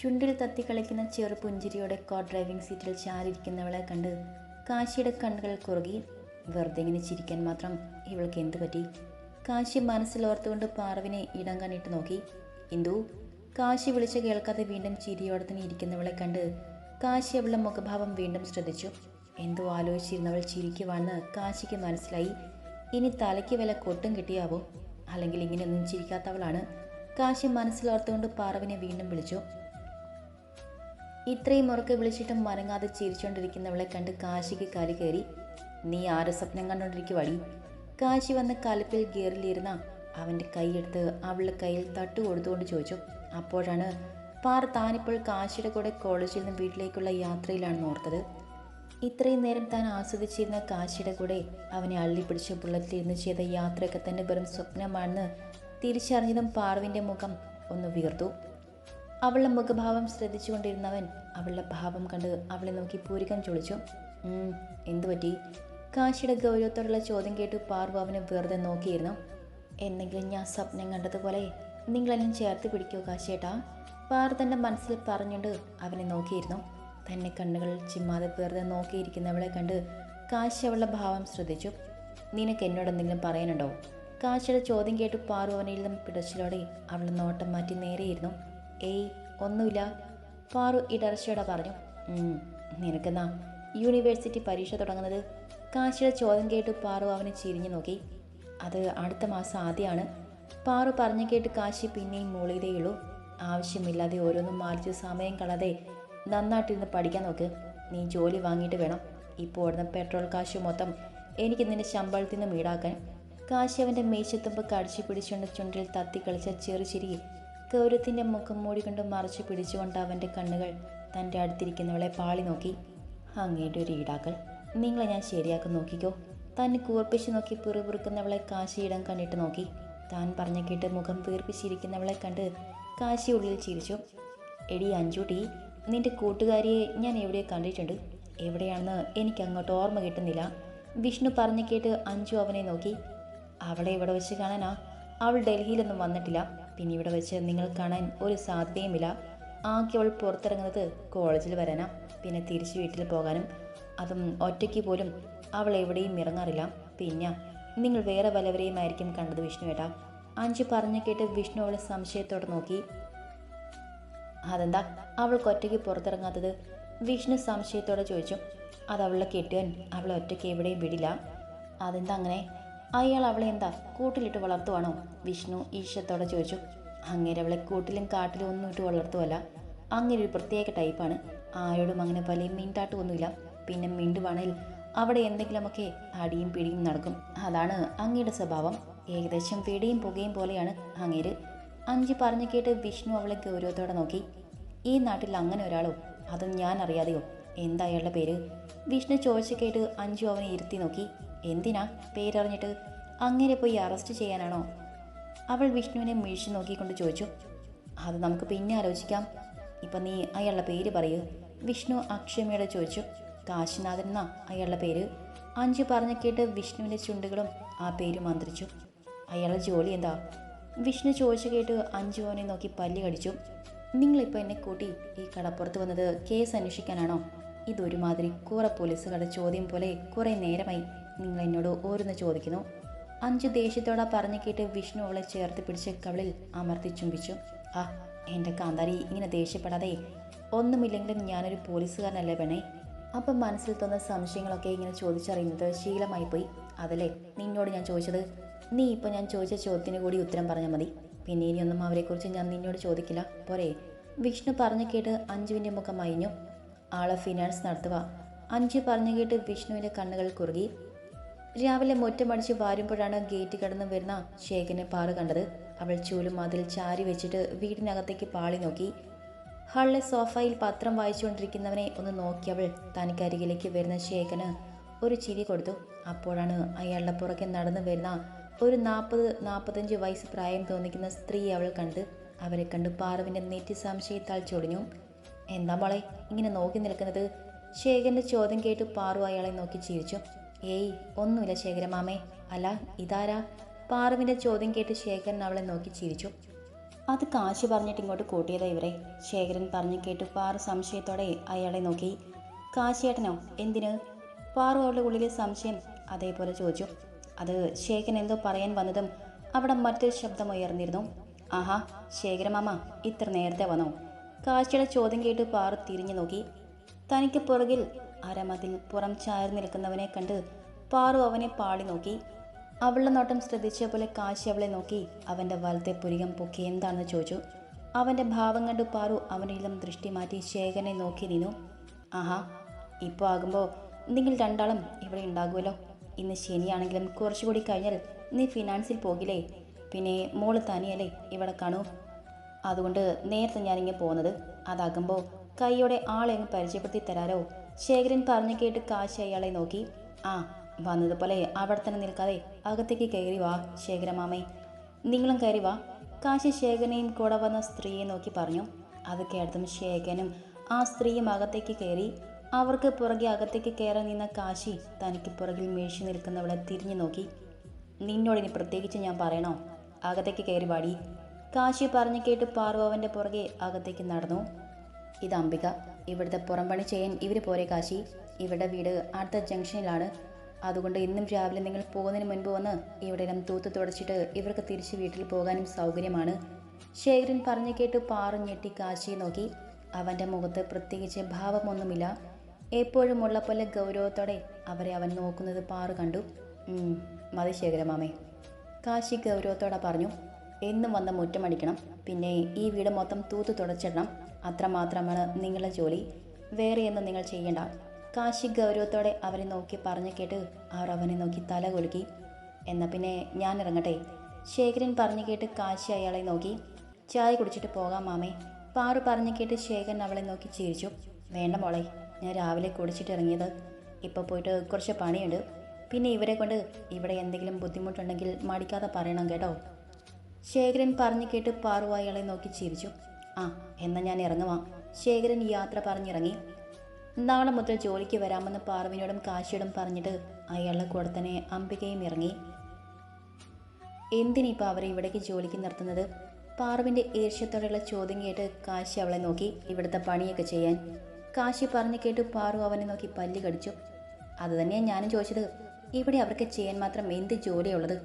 ചുണ്ടിൽ തത്തി കളിക്കുന്ന ചെറു പുഞ്ചിരിയോടെ കാർ ഡ്രൈവിംഗ് സീറ്റിൽ ചാരിയിരിക്കുന്നവളെ കണ്ട് കാശിയുടെ കണ്ണുകൾ കുറുകി വെറുതെ ഇങ്ങനെ ചിരിക്കാൻ മാത്രം ഇവൾക്ക് എന്തു പറ്റി? കാശി മനസ്സിലോർത്തുകൊണ്ട് പാർവിനെ ഇടം കണ്ണിട്ട് നോക്കി. ഇന്ദു കാശി വിളിച്ച് കേൾക്കാതെ വീണ്ടും ചിരിയോടെ തന്നെ ഇരിക്കുന്നവളെ കണ്ട് കാശി അവളുടെ മുഖഭാവം വീണ്ടും ശ്രദ്ധിച്ചു. എന്തോ ആലോചിച്ചിരുന്നവൾ ചിരിക്കുവാണെന്ന് കാശിക്ക് മനസ്സിലായി. ഇനി തലയ്ക്ക് വില കൊട്ടും കിട്ടിയാവോ? അല്ലെങ്കിൽ ഇങ്ങനെയൊന്നും ചിരിക്കാത്തവളാണ്? കാശി മനസ്സിലോർത്തുകൊണ്ട് പാർവിനെ വീണ്ടും വിളിച്ചു. ഇത്രയും ഉറക്കെ വിളിച്ചിട്ടും മരങ്ങാതെ ചിരിച്ചുകൊണ്ടിരിക്കുന്നവളെ കണ്ട് കാശിക്ക് കാലി കയറി നീ ആരെ സ്വപ്നം കണ്ടുകൊണ്ടിരിക്കുവാടി കാശി വന്ന കലപ്പിൽ ഗിയറിലിരുന്ന അവന്റെ കൈയെടുത്ത് അവളുടെ കയ്യിൽ തട്ടു കൊടുത്തുകൊണ്ട് ചോദിച്ചു അപ്പോഴാണ് പാർ താനിപ്പോൾ കാശിയുടെ കൂടെ കോളേജിൽ നിന്ന് വീട്ടിലേക്കുള്ള യാത്രയിലാണ് ഓർത്തത്? ഇത്രയും നേരം താൻ ആസ്വദിച്ചിരുന്ന കാശിയുടെ കൂടെ അവനെ അള്ളിപ്പിടിച്ച് ബുള്ളറ്റിലിരുന്ന് ചെയ്ത യാത്രയൊക്കെ തന്നെ വെറും സ്വപ്നമാണെന്ന് തിരിച്ചറിഞ്ഞതും പാർവിന്റെ മുഖം ഒന്ന് വീർത്തു അവളുടെ മുഖഭാവം ശ്രദ്ധിച്ചുകൊണ്ടിരുന്നവൻ അവളുടെ ഭാവം കണ്ട് അവളെ നോക്കി പൂരിക്കാൻ ചൊളിച്ചു. "ഉം, എന്തു പറ്റി? കാശിയുടെ ഗൗരവത്തോടുള്ള ചോദ്യം കേട്ട് പാർവ അവനെ വെറുതെ നോക്കിയിരുന്നു. എന്നെങ്കിലും ഞാൻ സ്വപ്നം കണ്ടതുപോലെ നിങ്ങളെല്ലാം ചേർത്ത് പിടിക്കോ കാശിയേട്ടാ. പാർവ് തന്റെ മനസ്സിൽ പറഞ്ഞുകൊണ്ട് അവനെ നോക്കിയിരുന്നു. തന്നെ കണ്ണുകൾ ചിമ്മാതെ വെറുതെ നോക്കിയിരിക്കുന്നവളെ കണ്ട് കാശി അവളുടെ ഭാവം ശ്രദ്ധിച്ചു. നിനക്ക് എന്നോട് എന്തെങ്കിലും പറയാനുണ്ടോ? കാശിയുടെ ചോദ്യം കേട്ട് അവനിൽ നിന്നും പിടച്ചിലോടെ അവളുടെ നോട്ടം മാറ്റി നേരെയിരുന്നു. ഏയ് ഒന്നുമില്ല. ഫാറു ഇടർച്ചയോടെ പറഞ്ഞു "ഉം, നിനക്കെന്നാ യൂണിവേഴ്സിറ്റി പരീക്ഷ തുടങ്ങുന്നത്? കാശിയുടെ ചോദ്യം കേട്ട് പാറു അവനെ ചിരിഞ്ഞു നോക്കി. അത് അടുത്ത മാസം ആദ്യമാണ്. പാറു പറഞ്ഞു കേട്ട് കാശി പിന്നെയും മൂളിയതേയുള്ളൂ. ആവശ്യമില്ലാതെ ഓരോന്നും മാറിച്ച് സമയം കളാതെ നന്നായിട്ടിരുന്ന് പഠിക്കാൻ നോക്ക്. നീ ജോലി വാങ്ങിയിട്ട് വേണം. ഇപ്പോൾ ഓടുന്ന പെട്രോൾ കാശ് മൊത്തം എനിക്ക് നിന്റെ ശമ്പളത്തിൽ നിന്ന് ഈടാക്കാൻ. കാശി അവന്റെ മേശത്തുമ്പ് കടിച്ചു പിടിച്ചുകൊണ്ട് ചുണ്ടിൽ തത്തി കളിച്ച ചെറുചിരി ഗൗരവത്തിന്റെ മുഖം മൂടിക്കൊണ്ട് മറച്ചു പിടിച്ചുകൊണ്ട് അവന്റെ കണ്ണുകൾ തന്റെ അടുത്തിരിക്കുന്നവളെ പാളി നോക്കി. അങ്ങയുടെ ഒരു ഈടാക്കൽ. നിങ്ങളെ ഞാൻ ശരിയാക്കി നോക്കിക്കോ. തന്നെ കൂർപ്പിച്ച് നോക്കി പിറുപിറുക്കുന്നവളെ കാശി ഇടം കണ്ടിട്ട് നോക്കി. താൻ പറഞ്ഞ കേട്ട് മുഖം വീർപ്പിച്ചിരിക്കുന്നവളെ കണ്ട് കാശി ഉള്ളിൽ ചിരിച്ചു. എടി അഞ്ചുട്ടി നിന്റെ കൂട്ടുകാരിയെ ഞാൻ എവിടെ കണ്ടിട്ടുണ്ട്? എവിടെയാണെന്ന് എനിക്ക് അങ്ങോട്ട് ഓർമ്മ കിട്ടുന്നില്ല. വിഷ്ണു പറഞ്ഞു കേട്ട് അഞ്ചു അവനെ നോക്കി. അവളെ ഇവിടെ വെച്ച് കാണാനാ? അവൾ ഡൽഹിയിലൊന്നും വന്നിട്ടില്ല. പിന്നെ ഇവിടെ വെച്ച് നിങ്ങൾ കാണാൻ ഒരു സാധ്യതയുമില്ല. ആകെ അവൾ പുറത്തിറങ്ങുന്നത് കോളേജിൽ വരാനാ. പിന്നെ തിരിച്ച് വീട്ടിൽ പോകാനും അതും ഒറ്റയ്ക്ക് പോലും അവൾ എവിടെയും ഇറങ്ങാറില്ല. പിന്നെ നിങ്ങൾ വേറെ വല്ലവരെയും ആയിരിക്കും കണ്ടത് വിഷ്ണു ഏട്ടാ അഞ്ചു പറഞ്ഞു കേട്ട് വിഷ്ണു അവളെ സംശയത്തോടെ നോക്കി. അതെന്താ? അവൾക്ക് ഒറ്റയ്ക്ക് പുറത്തിറങ്ങാത്തത്? വിഷ്ണു സംശയത്തോടെ ചോദിച്ചു. അത് അവളുടെ കെട്ടിയാൻ അവളെ ഒറ്റയ്ക്ക് എവിടെയും വിടില്ല. അതെന്താ അങ്ങനെ? അയാൾ അവളെ എന്താ കൂട്ടിലിട്ട് വളർത്തുവാണോ? വിഷ്ണു ഈശത്തോടെ ചോദിച്ചു. അങ്ങനെ അവളെ കൂട്ടിലും കാട്ടിലും ഒന്നും ഇട്ട് വളർത്തുവല്ല. അങ്ങനെ ഒരു പ്രത്യേക ടൈപ്പാണ് ആരോടും അങ്ങനെ വലിയ മിണ്ടാട്ടമൊന്നുമില്ല. പിന്നെ മിണ്ടുവാണെങ്കിൽ അവിടെ എന്തെങ്കിലുമൊക്കെ അടിയും പിടിയും നടക്കും. അതാണ് അങ്ങയുടെ സ്വഭാവം. ഏകദേശം പിടിയും പുകയും പോലെയാണ് അങ്ങേര്. അഞ്ച് പറഞ്ഞു കേട്ട് വിഷ്ണു അവളെ ഗൗരവത്തോടെ നോക്കി. ഈ നാട്ടിൽ അങ്ങനെ ഒരാളോ? അതും ഞാൻ അറിയാതെയോ? എന്താ അയാളുടെ പേര്? വിഷ്ണു ചോദിച്ചു കേട്ട് അഞ്ചു അവനെ ഇരുത്തി നോക്കി. എന്തിനാ പേരറിഞ്ഞിട്ട് അങ്ങനെ പോയി അറസ്റ്റ് ചെയ്യാനാണോ? അവൾ വിഷ്ണുവിനെ മിഴിച്ചു നോക്കിക്കൊണ്ട് ചോദിച്ചു. അത് നമുക്ക് പിന്നെ ആലോചിക്കാം. ഇപ്പം നീ അയാളുടെ പേര് പറയൂ. വിഷ്ണു അക്ഷമയോടെ ചോദിച്ചു. കാശിനാഥൻ എന്നാ അയാളുടെ പേര്? അഞ്ചു പറഞ്ഞു കേട്ട് വിഷ്ണുവിന്റെ ചുണ്ടുകളും ആ പേര് മന്ത്രിച്ചു അയാളുടെ ജോലി എന്താ? വിഷ്ണു ചോദിച്ചു കേട്ട് അഞ്ചു അവനെ നോക്കി പല്ലി കടിച്ചു. നിങ്ങളിപ്പോൾ എന്നെ കൂട്ടി ഈ കടപ്പുറത്ത് വന്നത് കേസ് അന്വേഷിക്കാനാണോ? ഇതൊരുമാതിരി കുറെ പോലീസുകളുടെ ചോദ്യം പോലെ കുറേ നേരമായി നിങ്ങൾ എന്നോട് ഓരോന്ന് ചോദിക്കുന്നു. അഞ്ചു ദേഷ്യത്തോടെ പറഞ്ഞു കേട്ട് വിഷ്ണു അവളെ ചേർത്ത് പിടിച്ച് കവളിൽ അമർത്തി ചുംബിച്ചു. ആ എന്റെ കാന്താരി ഇങ്ങനെ ദേഷ്യപ്പെടാതെ. ഒന്നുമില്ലെങ്കിലും ഞാനൊരു പോലീസുകാരനല്ലേ പെണ്ണേ? അപ്പം മനസ്സിൽ തോന്നുന്ന സംശയങ്ങളൊക്കെ ഇങ്ങനെ ചോദിച്ചറിയുന്നത് ശീലമായി പോയി. അതല്ലേ? നിന്നോട് ഞാൻ ചോദിച്ചത്. നീ ഇപ്പോൾ ഞാൻ ചോദിച്ച ചോദ്യത്തിന് കൂടി ഉത്തരം പറഞ്ഞാൽ മതി. പിന്നെ ഇനിയൊന്നും അവരെക്കുറിച്ച് ഞാൻ നിന്നോട് ചോദിക്കില്ല. പോരെ. വിഷ്ണു പറഞ്ഞു കേട്ട് അഞ്ജുവിന്റെ മുഖം അയഞ്ഞു ആളെ ഫിനാൻസ് നടത്തുക അഞ്ജു പറഞ്ഞു കേട്ട് വിഷ്ണുവിന്റെ കണ്ണുകൾ കുറുകി. രാവിലെ മുറ്റമടിച്ച് വാരുമ്പോഴാണ് ഗേറ്റ് കടന്ന് വരുന്ന ശേഖനെ പാറ കണ്ടത്. അവൾ ചൂലും അതിൽ ചാരി വെച്ചിട്ട് വീടിനകത്തേക്ക് പാളി നോക്കി. ഹാളിലെ സോഫയിൽ പത്രം വായിച്ചുകൊണ്ടിരിക്കുന്നവനെ ഒന്ന് നോക്കിയവൾ തനിക്കരികിലേക്ക് വരുന്ന ശേഖന് ഒരു ചിരി കൊടുത്തു. അപ്പോഴാണ് അയാളുടെ പുറകെ നടന്നു വരുന്ന ഒരു നാൽപ്പത് നാൽപ്പത്തഞ്ച് വയസ്സ് പ്രായം തോന്നിക്കുന്ന സ്ത്രീ അവൾ കണ്ട് അവരെ കണ്ട് പാറുവിന്റെ നെറ്റി സംശയത്താൽ ചൊടിഞ്ഞു. എന്താ മോളെ ഇങ്ങനെ നോക്കി നിൽക്കുന്നത്? ശേഖരന്റെ ചോദ്യം കേട്ട് പാറു അയാളെ നോക്കി ചിരിച്ചു. ഏയ് ഒന്നുമില്ല ശേഖരമാമേ അല്ല ഇതാരാ? പാറുവിന്റെ ചോദ്യം കേട്ട് ശേഖരൻ അവളെ നോക്കി ചിരിച്ചു. അത് കാശ് പറഞ്ഞിട്ട് ഇങ്ങോട്ട് കൂട്ടിയതാ ഇവരെ. ശേഖരൻ പറഞ്ഞു കേട്ട് പാറു സംശയത്തോടെ അയാളെ നോക്കി. കാശേട്ടനോ എന്തിന്? പാറു അവളുടെ ഉള്ളിലെ സംശയം അതേപോലെ ചോദിച്ചു. അത് ശേഖരൻ എന്തോ പറയാൻ വന്നതും അവിടെ മറ്റൊരു ശബ്ദം ഉയർന്നിരുന്നു. ആഹാ ശേഖരമാമ ഇത്ര നേരത്തെ വന്നോ? കാശിയുടെ ചോദ്യം കേട്ട് പാറു തിരിഞ്ഞു നോക്കി. തനിക്ക് പുറകിൽ അരമതിൽ പുറം ചായർ നിൽക്കുന്നവനെ കണ്ട് പാറു അവനെ പാളി നോക്കി. അവളുടെ നോട്ടം ശ്രദ്ധിച്ച പോലെ കാശി അവളെ നോക്കി. അവന്റെ വലത്തെ പുരികം പൊക്കി എന്താണെന്ന് ചോദിച്ചു. അവന്റെ ഭാവം കണ്ട് പാറു അവനിലും ദൃഷ്ടി മാറ്റി ശേഖരനെ നോക്കി നിന്നു. ആഹാ ഇപ്പോൾ ആകുമ്പോൾ നിങ്ങൾ രണ്ടാളും ഇവിടെ ഉണ്ടാകുമല്ലോ. ഇന്ന് ശനിയാണെങ്കിലും കുറച്ചുകൂടി കഴിഞ്ഞാൽ നീ ഫിനാൻസിൽ പോകില്ലേ? പിന്നെ മോൾ തനിയല്ലേ ഇവിടെ കാണൂ. അതുകൊണ്ട് നേരത്തെ ഞാനിങ്ങനെ പോകുന്നത് അതാകുമ്പോൾ കൈയോടെ ആളെ അങ്ങ് പരിചയപ്പെടുത്തി തരാരോ ശേഖരൻ പറഞ്ഞു കേട്ട് കാശി അയാളെ നോക്കി. ആ വന്നതുപോലെ അവിടെ തന്നെ നിൽക്കാതെ അകത്തേക്ക് കയറി വാ ശേഖരമാമേ. നിങ്ങളും കയറി വാ. കാശി ശേഖരനെയും കൂടെ വന്ന സ്ത്രീയെ നോക്കി പറഞ്ഞു. അത് കേട്ടതും ശേഖരനും ആ സ്ത്രീയും അകത്തേക്ക് കയറി. അവർക്ക് പുറകെ അകത്തേക്ക് കയറാൻ നിന്ന കാശി തനിക്ക് പുറകിൽ മേഴ്ചി നിൽക്കുന്നവളെ തിരിഞ്ഞു നോക്കി. നിന്നോട് ഇനി പ്രത്യേകിച്ച് ഞാൻ പറയണോ? അകത്തേക്ക് കയറി വാടി. കാശി പറഞ്ഞു കേട്ട് പാർവവന്റെ പുറകെ അകത്തേക്ക് നടന്നു. ഇത് അംബിക ഇവിടുത്തെ പുറംപണി ചെയ്യാൻ ഇവർ പോരെ കാശി. ഇവിടെ വീട് അടുത്ത ജംഗ്ഷനിലാണ്. അതുകൊണ്ട് ഇന്നും രാവിലെ നിങ്ങൾ പോകുന്നതിന് മുൻപ് വന്ന് ഇവിടെയെല്ലാം തൂത്ത് തുടച്ചിട്ട് ഇവർക്ക് തിരിച്ച് വീട്ടിൽ പോകാനും സൗകര്യമാണ്. ശേഖരൻ പറഞ്ഞു കേട്ട് പാറു ഞെട്ടി കാശിയെ നോക്കി. അവന്റെ മുഖത്ത് പ്രത്യേകിച്ച് ഭാവമൊന്നുമില്ല. എപ്പോഴും ഉള്ള പോലെ ഗൗരവത്തോടെ അവരെ അവൻ നോക്കുന്നത് പാറു കണ്ടു. "ഉം, മതി ശേഖരമാമേ കാശി ഗൗരവത്തോടെ പറഞ്ഞു എന്നും വന്ന് മുറ്റമടിക്കണം പിന്നെ ഈ വീട് മൊത്തം തൂത്ത് തുടച്ചിടണം. അത്രമാത്രമാണ് നിങ്ങളുടെ ജോലി. വേറെയൊന്നും നിങ്ങൾ ചെയ്യേണ്ട. കാശി ഗൗരവത്തോടെ അവരെ നോക്കി പറഞ്ഞു കേട്ട് അവർ അവനെ നോക്കി തല കൊലുക്കി. എന്നാൽ പിന്നെ ഞാൻ ഇറങ്ങട്ടെ? ശേഖരൻ പറഞ്ഞു കേട്ട് കാശി അയാളെ നോക്കി. ചായ കുടിച്ചിട്ട് പോകാം മാമേ. പാറു പറഞ്ഞു കേട്ട് ശേഖരൻ അവളെ നോക്കി ചിരിച്ചു. വേണ്ട മോളെ ഞാൻ രാവിലെ കുടിച്ചിട്ട് ഇറങ്ങിയത്. ഇപ്പോൾ പോയിട്ട് കുറച്ച് പണിയുണ്ട്. പിന്നെ ഇവരെ കൊണ്ട് ഇവിടെ എന്തെങ്കിലും ബുദ്ധിമുട്ടുണ്ടെങ്കിൽ മടിക്കാതെ പറയണം കേട്ടോ. ശേഖരൻ പറഞ്ഞു കേട്ട് പാറു അയാളെ നോക്കി ചിരിച്ചു. ആ എന്നാൽ ഞാൻ ഇറങ്ങുവാം. ശേഖരൻ യാത്ര പറഞ്ഞിറങ്ങി. നാളെ മുതൽ ജോലിക്ക് വരാമെന്ന് പാർവിനോടും കാശിയോടും പറഞ്ഞിട്ട് അയാളുടെ കൂടെ തന്നെ അംബികയും ഇറങ്ങി. എന്തിനിപ്പോൾ അവരെ ഇവിടേക്ക് ജോലിക്ക് നിർത്തുന്നത്? പാർവിന്റെ ഏഷ്യത്തോടെയുള്ള ചോദ്യം കേട്ട് കാശി അവളെ നോക്കി ഇവിടുത്തെ പണിയൊക്കെ ചെയ്യാൻ. കാശി പറഞ്ഞു കേട്ട് പാറു അവനെ നോക്കി പല്ല് കടിച്ചു. അത് തന്നെയാണ് ഞാനും ചോദിച്ചത്. ഇവിടെ അവർക്ക് ചെയ്യാൻ മാത്രം എന്ത് ജോലിയുള്ളത്?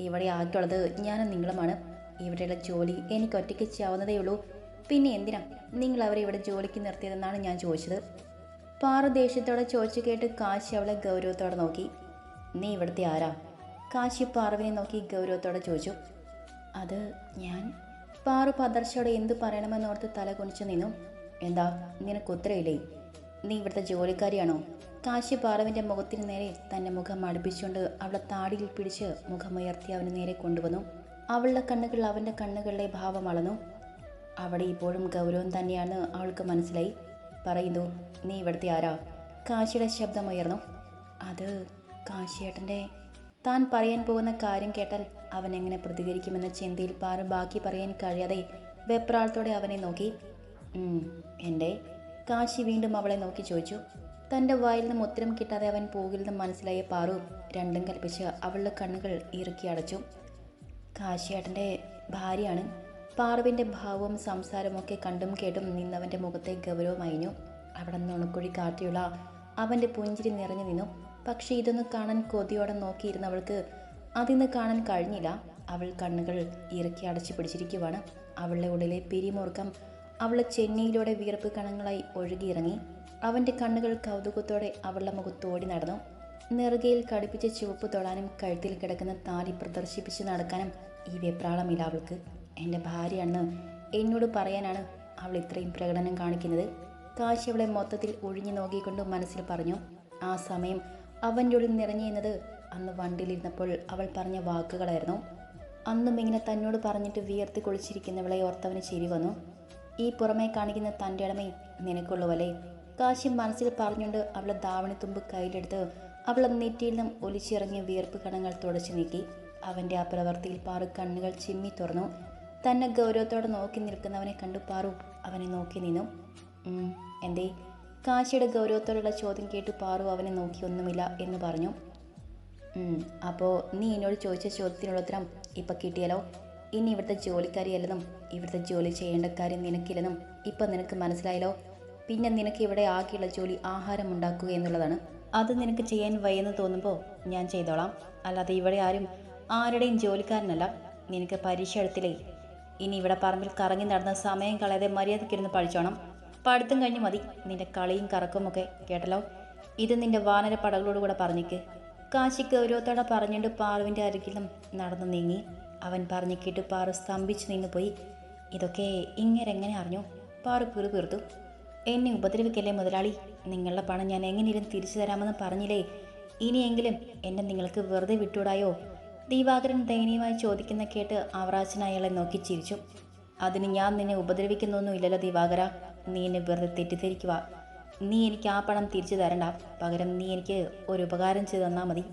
ഇവിടെ ആകെയുള്ളത് ഞാനും നിങ്ങളുമാണ്. ഇവിടെയുള്ള ജോലി എനിക്ക് ഒറ്റയ്ക്ക് ചെയ്യാവുന്നതേ ഉള്ളൂ. പിന്നെ എന്തിനാ നിങ്ങൾ അവരെ ഇവിടെ ജോലിക്ക് നിർത്തിയതെന്നാണ് ഞാൻ ചോദിച്ചത്? പാറു ദേഷ്യത്തോടെ ചോദിച്ചു കേട്ട് കാശി അവളെ ഗൗരവത്തോടെ നോക്കി. നീ ഇവിടുത്തെ ആരാ? കാശി പാറുവിനെ നോക്കി ഗൗരവത്തോടെ ചോദിച്ചു. അത് ഞാൻ. പാറു പതർച്ചയോടെ എന്തു പറയണമെന്നോർത്ത് തല കുനിച്ചു നിന്നു. എന്താ? നിനക്ക് ഉത്തരയില്ലേ നീ ഇവിടുത്തെ ജോലിക്കാരിയാണോ? കാശി പാറുവിന്റെ മുഖത്തിന് നേരെ തന്റെ മുഖം അടുപ്പിച്ചുകൊണ്ട് അവളെ താടിയിൽ പിടിച്ച് മുഖമുയർത്തി അവന് നേരെ കൊണ്ടുവന്നു. അവളുടെ കണ്ണുകൾ അവന്റെ കണ്ണുകളിലെ ഭാവം അളന്നു. അവിടെ ഇപ്പോഴും ഗൗരവം തന്നെയാണ് അവൾക്ക് മനസ്സിലായി. പറയുന്നു നീ ഇവിടുത്തെ ആരാ? കാശിയുടെ ശബ്ദമുയർന്നു അത് കാശിയേട്ടന്റെ. താൻ പറയാൻ പോകുന്ന കാര്യം കേട്ടാൽ അവൻ എങ്ങനെ പ്രതികരിക്കുമെന്ന ചിന്തയിൽ പാറ ബാക്കി പറയാൻ കഴിയാതെ വെപ്രാളത്തോടെ അവനെ നോക്കി. "ഉം, എന്റെ? കാശി വീണ്ടും അവളെ നോക്കി ചോദിച്ചു. തന്റെ വായിൽ നിന്നും ഉത്തരം കിട്ടാതെ അവൻ പോകില്ലെന്ന് മനസ്സിലായ പാറു രണ്ടും കൽപ്പിച്ച് അവളുടെ കണ്ണുകൾ ഇറുക്കി അടച്ചു. കാശിയേട്ടന്റെ ഭാര്യയാണ്. പാറുവിന്റെ ഭാവവും സംസാരമൊക്കെ കണ്ടും കേട്ടും നിന്നവന്റെ മുഖത്തെ ഗൗരവം ഗൗരവമയഞ്ഞു അവിടെ നുണക്കുഴി കാട്ടിയുള്ള അവന്റെ പുഞ്ചിരി നിറഞ്ഞു നിന്നു. പക്ഷേ ഇതൊന്ന് കാണാൻ കൊതിയോടെ നോക്കിയിരുന്നവൾക്ക് അതിന്ന് കാണാൻ കഴിഞ്ഞില്ല. അവൾ കണ്ണുകൾ ഇറക്കി അടച്ചു പിടിച്ചിരിക്കുവാണ്. അവളുടെ ഉള്ളിലെ പിരിമുറുക്കം അവളെ ചെന്നൈയിലൂടെ വിയർപ്പ് കണങ്ങളായി ഒഴുകിയിറങ്ങി അവന്റെ കണ്ണുകൾ കൗതുകത്തോടെ അവളുടെ മുഖത്തോടി നടന്നു. നെറുകയിൽ കടുപ്പിച്ച ചുവപ്പ് തൊടാനും കഴുത്തിൽ കിടക്കുന്ന താലി പ്രദർശിപ്പിച്ച് നടക്കാനും ഈ വെപ്രാളമില്ല അവൾക്ക്. എന്റെ ഭാര്യയാണെന്ന് എന്നോട് പറയാനാണ് അവൾ ഇത്രയും പ്രകടനം കാണിക്കുന്നത്. കാശി അവളെ മൊത്തത്തിൽ ഒഴിഞ്ഞു നോക്കിക്കൊണ്ട് മനസ്സിൽ പറഞ്ഞു ആ സമയം അവന്റെ ഉള്ളിൽ നിറഞ്ഞിരുന്നത് അന്ന് വണ്ടിയിലിരുന്നപ്പോൾ അവൾ പറഞ്ഞ വാക്കുകളായിരുന്നു. അന്നും ഇങ്ങനെ തന്നോട് പറഞ്ഞിട്ട് വിയർത്തി കുളിച്ചിരിക്കുന്നവളെ ഓർത്തവന് ചിരി വന്നു. ഈ പുറമേ കാണിക്കുന്ന തന്റെ ഇടമേ നിനക്കുള്ളവല്ലേ കാശി മനസ്സിൽ പറഞ്ഞുകൊണ്ട് അവളെ ദാവണിത്തുമ്പ് കയ്യിലെടുത്ത് അവളെ നെറ്റിയിൽ നിന്നും ഒലിച്ചിറങ്ങിയ വിയർപ്പ് കണങ്ങൾ തുടച്ചു നീക്കി. അവന്റെ ആ പ്രവൃത്തിയിൽ പാറു കണ്ണുകൾ ചിമ്മി തുറന്നു. തന്നെ ഗൗരവത്തോടെ നോക്കി നിൽക്കുന്നവനെ കണ്ടു പാറു അവനെ നോക്കി നിന്നു. "ഉം, എന്തേ? കാശിയുടെ ഗൗരവത്തോടുള്ള ചോദ്യം കേട്ട് പാറു അവനെ നോക്കി ഒന്നുമില്ല എന്ന് പറഞ്ഞു. അപ്പോൾ നീ എന്നോട് ചോദിച്ച ചോദ്യത്തിനുള്ള ഉത്തരം ഇപ്പം കിട്ടിയാലോ? ഇനി ഇവിടുത്തെ ജോലിക്കാരിയല്ലെന്നും ഇവിടുത്തെ ജോലി ചെയ്യേണ്ട കാര്യം നിനക്കില്ലെന്നും ഇപ്പം നിനക്ക് മനസ്സിലായല്ലോ? പിന്നെ നിനക്ക് ഇവിടെ ആകെയുള്ള ജോലി ആഹാരം ഉണ്ടാക്കുക എന്നുള്ളതാണ്. അത് നിനക്ക് ചെയ്യാൻ വയ്യെന്ന് തോന്നുമ്പോൾ ഞാൻ ചെയ്തോളാം. അല്ലാതെ ഇവിടെ ആരും ആരുടെയും ജോലിക്കാരനല്ല. നിനക്ക് പരീക്ഷ എടുത്തില്ലേ? ഇനി ഇവിടെ പറമ്പിൽ കറങ്ങി നടന്ന സമയം കളയാതെ മര്യാദയ്ക്കിരുന്ന് പഠിച്ചോണം. പഠിത്തം കഴിഞ്ഞ് മതി. നിന്റെ കളിയും കറക്കുമൊക്കെ കേട്ടല്ലോ? ഇത് നിന്റെ വാനര പടകളോട് കൂടെ പറഞ്ഞേക്ക്. കാശി ഗൗരവത്തോടെ പറഞ്ഞുകൊണ്ട് പാറുവിന്റെ അരികിലും നടന്നു നീങ്ങി. അവൻ പറഞ്ഞു കേട്ട് പാറു സ്തംഭിച്ചു നിന്ന് പോയി. ഇതൊക്കെ ഇങ്ങനെങ്ങനെ അറിഞ്ഞു? പാറു പിറുപിറുത്തു എന്നെ ഉപദ്രവിക്കല്ലേ മുതലാളി? നിങ്ങളുടെ പണം ഞാൻ എങ്ങനെയും തിരിച്ചു തരാമെന്ന് പറഞ്ഞില്ലേ? ഇനിയെങ്കിലും എന്നെ നിങ്ങൾക്ക് വെറുതെ വിട്ടൂടായോ ദീപാകരൻ ദയനീയമായി ചോദിക്കുന്ന കേട്ട് അവറാച്ചൻ അയാളെ നോക്കി ചിരിച്ചു. അതിന് ഞാൻ നിന്നെ ഉപദ്രവിക്കുന്നൊന്നുമില്ലല്ലോ ദിവാകര. നീ എന്നെ വെറുതെ തെറ്റിദ്ധരിക്കുക നീ എനിക്ക് ആ പണം തിരിച്ചു തരണ്ട. പകരം നീ എനിക്ക് ഒരു ഉപകാരം ചെയ്തു തന്നാൽ മതി.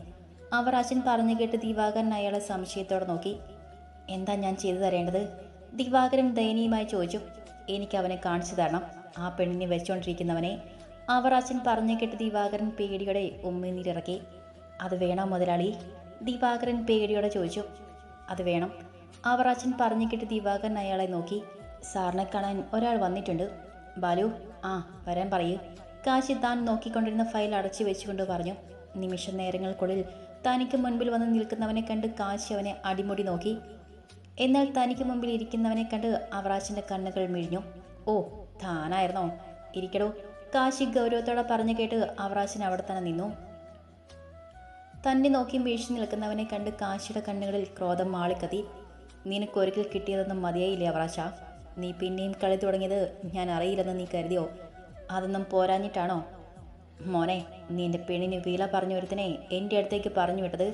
അവറാച്ചൻ പറഞ്ഞു കേട്ട് ദിവാകരൻ അയാളെ സംശയത്തോടെ നോക്കി. എന്താ ഞാൻ ചെയ്തു തരേണ്ടത്? ദിവാകരൻ ദയനീയമായി ചോദിച്ചു. എനിക്ക് അവനെ കാണിച്ചു തരണം. ആ പെണ്ണിനെ വെച്ചുകൊണ്ടിരിക്കുന്നവനെ അവറാച്ചൻ പറഞ്ഞു കേട്ട് ദിവാകരൻ പേടിയോടെ ഉമ്മിനീരിറക്കി അത് വേണോ മുതലാളി? ദിവാകരൻ പേടിയോടെ ചോദിച്ചു അത് വേണം. ആവറാച്ചൻ പറഞ്ഞു കേട്ട് ദിവാകരൻ അയാളെ നോക്കി. സാറിനെ കാണാൻ ഒരാൾ വന്നിട്ടുണ്ട്. ബാലു ആ വരാൻ പറയൂ. കാശി താൻ നോക്കിക്കൊണ്ടിരുന്ന ഫയൽ അടച്ചു വെച്ചുകൊണ്ട് പറഞ്ഞു. നിമിഷ നേരങ്ങൾക്കുള്ളിൽ തനിക്ക് മുൻപിൽ വന്ന് നിൽക്കുന്നവനെ കണ്ട് കാശി അവനെ അടിമുടി നോക്കി. എന്നാൽ തനിക്ക് മുമ്പിൽ ഇരിക്കുന്നവനെ കണ്ട് അവറാച്ചിന്റെ കണ്ണുകൾ മിഴിഞ്ഞു. ഓ താനായിരുന്നോ? ഇരിക്കടോ. കാശി ഗൗരവത്തോടെ പറഞ്ഞു കേട്ട് അവറാച്ചൻ അവിടെ തന്നെ നിന്നു. തന്നെ നോക്കി വീഴ്ച നിൽക്കുന്നവനെ കണ്ട് കാശിയുടെ കണ്ണുകളിൽ ക്രോധം മാളിക്കത്തി. നിനക്കൊരിക്കൽ കിട്ടിയതൊന്നും മതിയായില്ലേ അവറാശ? നീ പിന്നെയും കളി തുടങ്ങിയത് ഞാൻ അറിയില്ലെന്ന് നീ കരുതിയോ? അതൊന്നും പോരാഞ്ഞിട്ടാണോ? മോനെ നീ എന്റെ പെണ്ണിന് വില പറഞ്ഞു ഒരുത്തനെ എന്റെ അടുത്തേക്ക് പറഞ്ഞു വിട്ടത്.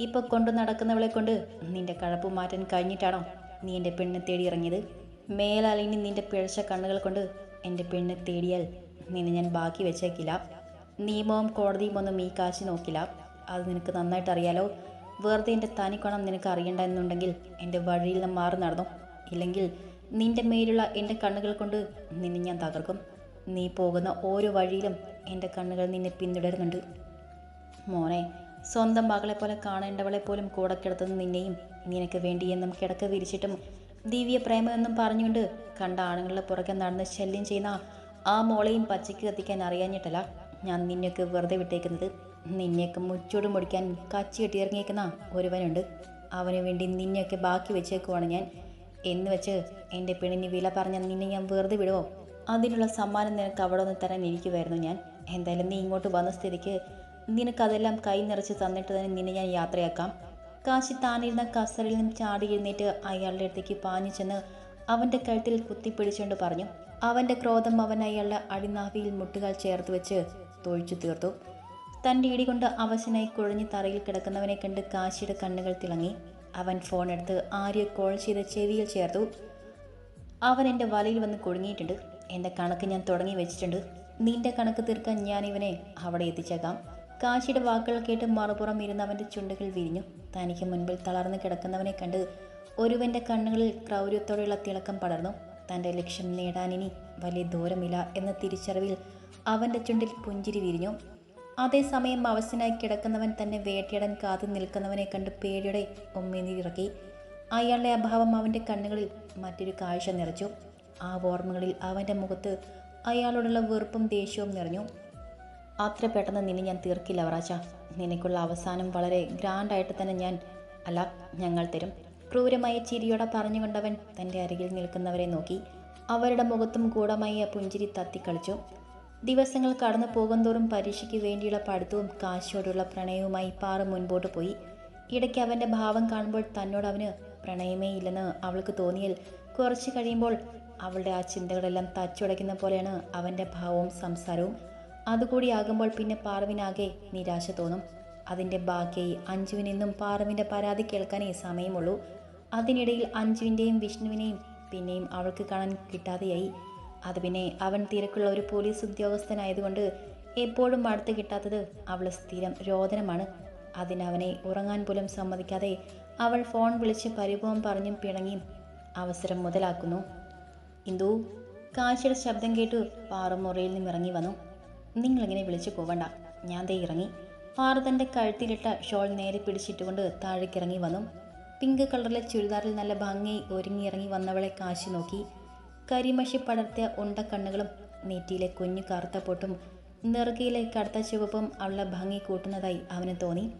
ഇപ്പൊ കൊണ്ടു നടക്കുന്നവളെ കൊണ്ട് നിന്റെ കഴപ്പ് മാറ്റാൻ കഴിഞ്ഞിട്ടാണോ നീ എന്റെ പെണ്ണിനെ തേടി ഇറങ്ങിയത് മേലാലിനി നിന്റെ പിഴച്ച കണ്ണുകൾ കൊണ്ട് എന്റെ പെണ്ണിനെ തേടിയാൽ നിന്നെ ഞാൻ ബാക്കി വെച്ചേക്കില്ല. നിയമവും കോടതിയും ഒന്നും ഈ കാശി നോക്കില്ല. അത് നിനക്ക് നന്നായിട്ട് അറിയാലോ. വെറുതെ എന്റെ തനിക്കണം നിനക്ക് അറിയണ്ട എന്നുണ്ടെങ്കിൽ എന്റെ വഴിയിൽ നിന്ന് മാറി നടന്നു. ഇല്ലെങ്കിൽ നിന്റെ മേലുള്ള എന്റെ കണ്ണുകൾ കൊണ്ട് നിന്നെ ഞാൻ തകർക്കും. നീ പോകുന്ന ഓരോ വഴിയിലും എന്റെ കണ്ണുകൾ നിന്നെ പിന്തുടരുന്നുണ്ട്. മോനെ സ്വന്തം മകളെ പോലെ കാണേണ്ടവളെ പോലും കൂടെ കിടത്തുന്ന നിന്നെയും നിനക്ക് വേണ്ടി എന്നും കിടക്ക വിരിച്ചിട്ടും ദിവ്യ പ്രേമമെന്നും പറഞ്ഞുകൊണ്ട് കണ്ട ആണുങ്ങളുടെ പുറകെ നടന്ന് ശല്യം ചെയ്യുന്ന ആ മോളെയും പച്ചയ്ക്ക് കത്തിക്കാൻ അറിയാഞ്ഞിട്ടല്ല ഞാൻ നിന്നെയൊക്കെ വെറുതെ വിട്ടേക്കുന്നത്. നിന്നെയൊക്കെ മുച്ചൂട് മുടിക്കാൻ കച്ചി കെട്ടി ഇറങ്ങിയേക്കുന്ന ഒരുവനുണ്ട്. അവന് വേണ്ടി നിന്നെയൊക്കെ ബാക്കി വെച്ചേക്കുവാണ് ഞാൻ. എന്ന് വെച്ച് എന്റെ പെണ്ണിന് വില പറഞ്ഞ നിന്നെ ഞാൻ വെറുതെ വിടുമോ അതിനുള്ള സമ്മാനം നിനക്ക് അവിടെ ഒന്ന് തരാൻ ഇരിക്കുമായിരുന്നു ഞാൻ. എന്തായാലും നീ ഇങ്ങോട്ട് വന്ന സ്ഥിതിക്ക് നിനക്കതെല്ലാം കൈ നിറച്ച് തന്നിട്ട് തന്നെ നിന്നെ ഞാൻ യാത്രയാക്കാം. കാശി താനിരുന്ന കസറിൽ നിന്നും ചാടി എഴുന്നേറ്റ് അയാളുടെ അടുത്തേക്ക് പാഞ്ഞു ചെന്ന് അവന്റെ കഴുത്തിൽ കുത്തിപ്പിടിച്ചുകൊണ്ട് പറഞ്ഞു. അവന്റെ ക്രോധം അവൻ അയാളുടെ അടിനാവിയിൽ മുട്ടുകൾ ചേർത്ത് വെച്ച് തൊഴിച്ചു തീർത്തു. തന്റെ ഇടി കൊണ്ട് അവശനായി കുഴഞ്ഞ് തറയിൽ കിടക്കുന്നവനെ കണ്ട് കാശിയുടെ കണ്ണുകൾ തിളങ്ങി. അവൻ ഫോൺ എടുത്ത് ആര്യ കോൾ ചെയ്ത് ചെവിയിൽ ചേർത്തു. അവൻ എന്റെ വലയിൽ വന്ന് കുടുങ്ങിയിട്ടുണ്ട്. എന്റെ കണക്ക് ഞാൻ തുടങ്ങി വെച്ചിട്ടുണ്ട്. നിന്റെ കണക്ക് തീർക്കാൻ ഞാൻ ഇവനെ അവിടെ എത്തിച്ചേക്കാം. കാശിയുടെ വാക്കുകൾ കേട്ട് മറുപുറം ഇരുന്ന് അവന്റെ ചുണ്ടുകൾ വിരിഞ്ഞു. തനിക്ക് മുൻപിൽ തളർന്ന് കിടക്കുന്നവനെ കണ്ട് ഒരുവന്റെ കണ്ണുകളിൽ ക്രൗര്യത്തോടെയുള്ള തിളക്കം പടർന്നു. തന്റെ ലക്ഷ്യം നേടാനിനി വലിയ ദൂരമില്ല എന്ന തിരിച്ചറിവിൽ അവന്റെ ചുണ്ടിൽ പുഞ്ചിരി വിരിഞ്ഞു. അതേസമയം അവശനായി കിടക്കുന്നവൻ തന്നെ വേട്ടയാടാൻ കാത്തു നിൽക്കുന്നവനെ കണ്ട് പേടിയുടെ ഉമ്മീനിറക്കി അയാളുടെ അഭാവം അവന്റെ കണ്ണുകളിൽ മറ്റൊരു കാഴ്ച നിറച്ചു. ആ ഓർമ്മകളിൽ അവന്റെ മുഖത്ത് അയാളോടുള്ള വെറുപ്പും ദേഷ്യവും നിറഞ്ഞു. അത്ര പെട്ടെന്ന് നിന്നെ ഞാൻ തീർക്കില്ല വറാച്ച നിനക്കുള്ള അവസാനം വളരെ ഗ്രാൻഡായിട്ട് തന്നെ ഞാൻ അല്ല ഞങ്ങൾ തരും. ക്രൂരമായ ചിരിയോടെ പറഞ്ഞുകൊണ്ടവൻ തന്റെ അരികിൽ നിൽക്കുന്നവരെ നോക്കി. അവരുടെ മുഖത്തും ഗൂഢമായ പുഞ്ചിരി തത്തിക്കളിച്ചു. ദിവസങ്ങൾ കടന്നു പോകുന്തോറും പരീക്ഷയ്ക്ക് വേണ്ടിയുള്ള പഠിത്തവും കാശിയോടുള്ള പ്രണയവുമായി പാറ മുൻപോട്ട് പോയി. ഇടയ്ക്ക് അവന്റെ ഭാവം കാണുമ്പോൾ തന്നോട് അവന് പ്രണയമേ ഇല്ലെന്ന് അവൾക്ക് തോന്നിയാൽ കുറച്ച് കഴിയുമ്പോൾ അവളുടെ ആ ചിന്തകളെല്ലാം തച്ചുടയ്ക്കുന്ന പോലെയാണ് അവന്റെ ഭാവവും സംസാരവും. അതുകൂടി ആകുമ്പോൾ പിന്നെ പാറവിനാകെ നിരാശ തോന്നും. അതിന്റെ ബാക്കിയായി അഞ്ജുവിനെന്നും പാറവിന്റെ പരാതി കേൾക്കാനേ സമയമുള്ളൂ. അതിനിടയിൽ അഞ്ജുവിന്റെയും വിഷ്ണുവിനെയും പിന്നെയും അവൾക്ക് കാണാൻ കിട്ടാതെയായി. അത് പിന്നെ അവൻ തിരക്കുള്ള ഒരു പോലീസ് ഉദ്യോഗസ്ഥനായതുകൊണ്ട് എപ്പോഴും അടുത്ത് കിട്ടാത്തത് അവൾ സ്ഥിരം രോദനമാണ്. അതിനവനെ ഉറങ്ങാൻ പോലും സമ്മതിക്കാതെ അവൾ ഫോൺ വിളിച്ച് പരിഭവം പറഞ്ഞും പിണങ്ങിയും അവസരം മുതലാക്കുന്നു. ഇന്ദു കാശിയുടെ ശബ്ദം കേട്ടു പാറുമുറയിൽ നിന്നും ഇറങ്ങി വന്നു. നിങ്ങളിങ്ങനെ വിളിച്ചു പോവണ്ട. ഞാൻ ദേ ഇറങ്ങി. പാറു തന്റെ കഴുത്തിലിട്ട ഷോൾ നേരെ പിടിച്ചിട്ടുകൊണ്ട് താഴേക്കിറങ്ങി വന്നു. പിങ്ക് കളറിലെ ചുരിദാറിൽ നല്ല ഭംഗി ഒരുങ്ങിയിറങ്ങി വന്നവളെ കാശി നോക്കി. കരിമഷി പടർത്തിയ ഉണ്ടക്കണ്ണുകളും നെറ്റിയിലെ കുഞ്ഞു കറുത്ത പൊട്ടും നെറുകയിലെ കടുത്ത ചുവപ്പും അവളുടെ ഭംഗി കൂട്ടുന്നതായി അവന് തോന്നി.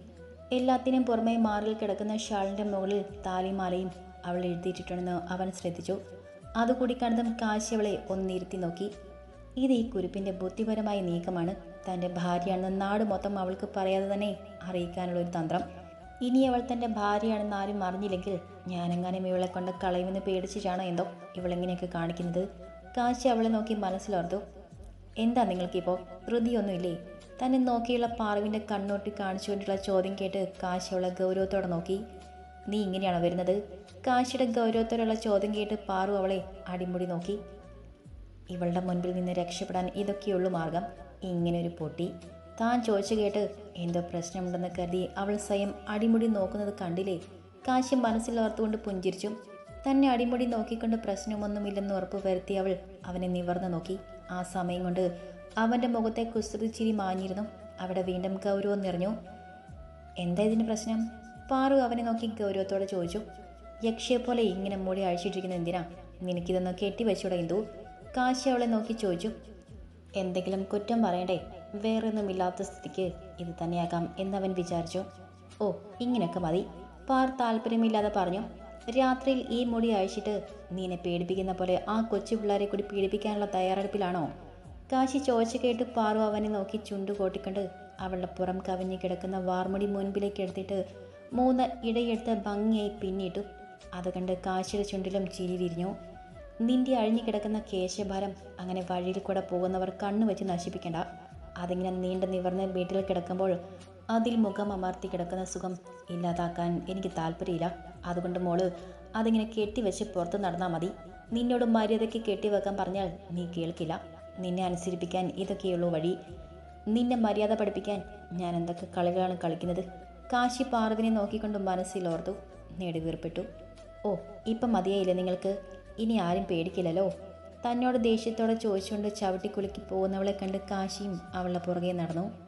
എല്ലാത്തിനും പുറമെ മാറിൽ കിടക്കുന്ന ഷാളിന്റെ മുകളിൽ താലിമാലയും അവൾ എഴുതിയിട്ടുണ്ടെന്ന് അവൻ ശ്രദ്ധിച്ചു. അതുകൂടി കണ്ടതും കാശി അവളെ ഒന്നിരുത്തി നോക്കി. ഇത് ഈ കുരുപ്പിന്റെ ബുദ്ധിപരമായ നീക്കമാണ്. തന്റെ ഭാര്യയാണെന്ന് നാട് മൊത്തം അവൾക്ക് പറയാതെ തന്നെ അറിയിക്കാനുള്ള ഒരു തന്ത്രം. ഇനി അവൾ തന്റെ ഭാര്യയാണെന്ന് ആരും അറിഞ്ഞില്ലെങ്കിൽ ഞാനെങ്ങാനും ഇവളെ കൊണ്ട് കളയുമെന്ന് പേടിച്ചിട്ടാണോ എന്തോ ഇവളെങ്ങനെയൊക്കെ കാണിക്കുന്നത്? കാശി അവളെ നോക്കി മനസ്സിലോർത്തു. എന്താ നിങ്ങൾക്കിപ്പോൾ ധൃതിയൊന്നുമില്ലേ തന്നെ നോക്കിയുള്ള പാറവിന്റെ കണ്ണോട്ടി കാണിച്ചുകൊണ്ടുള്ള ചോദ്യം കേട്ട് കാശി അവളെ ഗൗരവത്തോടെ നോക്കി. നീ ഇങ്ങനെയാണോ വരുന്നത്? കാശിയുടെ ഗൗരവത്തോടെയുള്ള ചോദ്യം കേട്ട് പാറു അവളെ അടിമുടി നോക്കി. ഇവളുടെ മുൻപിൽ നിന്ന് രക്ഷപ്പെടാൻ ഇതൊക്കെയുള്ളൂ മാർഗം. ഇങ്ങനെ ഒരു പൊട്ടി. താൻ ചോദിച്ചു കേട്ട് എന്തോ പ്രശ്നമുണ്ടെന്ന് കരുതി അവൾ സ്വയം അടിമുടി നോക്കുന്നത് കണ്ടില്ലേ? കാശി മനസ്സിൽ ഓർത്തുകൊണ്ട് പുഞ്ചിരിച്ചു. തന്നെ അടിമുടി നോക്കിക്കൊണ്ട് പ്രശ്നമൊന്നുമില്ലെന്ന് ഉറപ്പ് വരുത്തി അവൾ അവനെ നിവർന്നു നോക്കി. ആ സമയം കൊണ്ട് അവന്റെ മുഖത്തെ കുസൃതി ചിരി മാഞ്ഞിരുന്നു. അവിടെ വീണ്ടും ഗൗരവം നിറഞ്ഞു. എന്താ ഇതിന് പ്രശ്നം? പാറു അവനെ നോക്കി ഗൗരവത്തോടെ ചോദിച്ചു. യക്ഷയെ പോലെ ഇങ്ങനെ മൂടി അഴിച്ചിട്ടിരിക്കുന്ന എന്തിനാ? നിനക്കിതൊന്ന് കെട്ടിവെച്ചൂടെ എന്തു കാശി അവളെ നോക്കി ചോദിച്ചു. എന്തെങ്കിലും കുറ്റം പറയണ്ടേ? വേറൊന്നുമില്ലാത്ത സ്ഥിതിക്ക് ഇത് തന്നെയാകാം എന്നവൻ വിചാരിച്ചു. ഓ ഇങ്ങനെയൊക്കെ മതി. പാർ താല്പര്യമില്ലാതെ പറഞ്ഞു രാത്രിയിൽ ഈ മുടി അഴിച്ചിട്ട് നീനെ പേടിപ്പിക്കുന്ന പോലെ ആ കൊച്ചു പിള്ളേരെ കൂടി പീഡിപ്പിക്കാനുള്ള തയ്യാറെടുപ്പിലാണോ? കാശി ചോദിച്ചു കേട്ട് പാറു അവനെ നോക്കി ചുണ്ട് കോട്ടിക്കൊണ്ട് അവളുടെ പുറം കവിഞ്ഞു കിടക്കുന്ന വാർമുടി മുൻപിലേക്ക് എടുത്തിട്ട് മൂന്ന് ഇടയെടുത്ത് ഭംഗിയായി പിന്നിട്ടു. അത് കണ്ട് കാശിയുടെ ചുണ്ടിലും ചിരി വിരിഞ്ഞു. നിന്റെ അഴിഞ്ഞു കിടക്കുന്ന കേശഭാരം അങ്ങനെ വഴിയിൽ കൂടെ പോകുന്നവർ കണ്ണു വെച്ച് നശിപ്പിക്കണ്ട. അതിങ്ങനെ നീണ്ട നിവർന്ന് വീട്ടിൽ കിടക്കുമ്പോൾ അതിൽ മുഖം അമർത്തി കിടക്കുന്ന സുഖം ഇല്ലാതാക്കാൻ എനിക്ക് താല്പര്യമില്ല. അതുകൊണ്ട് മോൾ അതിങ്ങനെ കെട്ടിവെച്ച് പുറത്ത് നടന്നാൽ മതി. നിന്നോട് മര്യാദയ്ക്ക് കെട്ടിവെക്കാൻ പറഞ്ഞാൽ നീ കേൾക്കില്ല. നിന്നെ അനുസരിപ്പിക്കാൻ ഇതൊക്കെയുള്ളൂ വഴി. നിന്നെ മര്യാദ പഠിപ്പിക്കാൻ ഞാൻ എന്തൊക്കെ കളികളാണ് കളിക്കുന്നത്? കാശി പാർവിനെ നോക്കിക്കൊണ്ട് മനസ്സിലോർത്തു നെടുവീർപ്പെട്ടു. ഓ ഇപ്പം മതിയായില്ലേ നിങ്ങൾക്ക്? ഇനി ആരും പേടിക്കില്ലല്ലോ? തന്നോട് ദേഷ്യത്തോടെ ചോദിച്ചുകൊണ്ട് ചവിട്ടിക്കുലുക്കി പോകുന്നവളെ കണ്ട് കാശിയും അവളുടെ പുറകെ നടന്നു.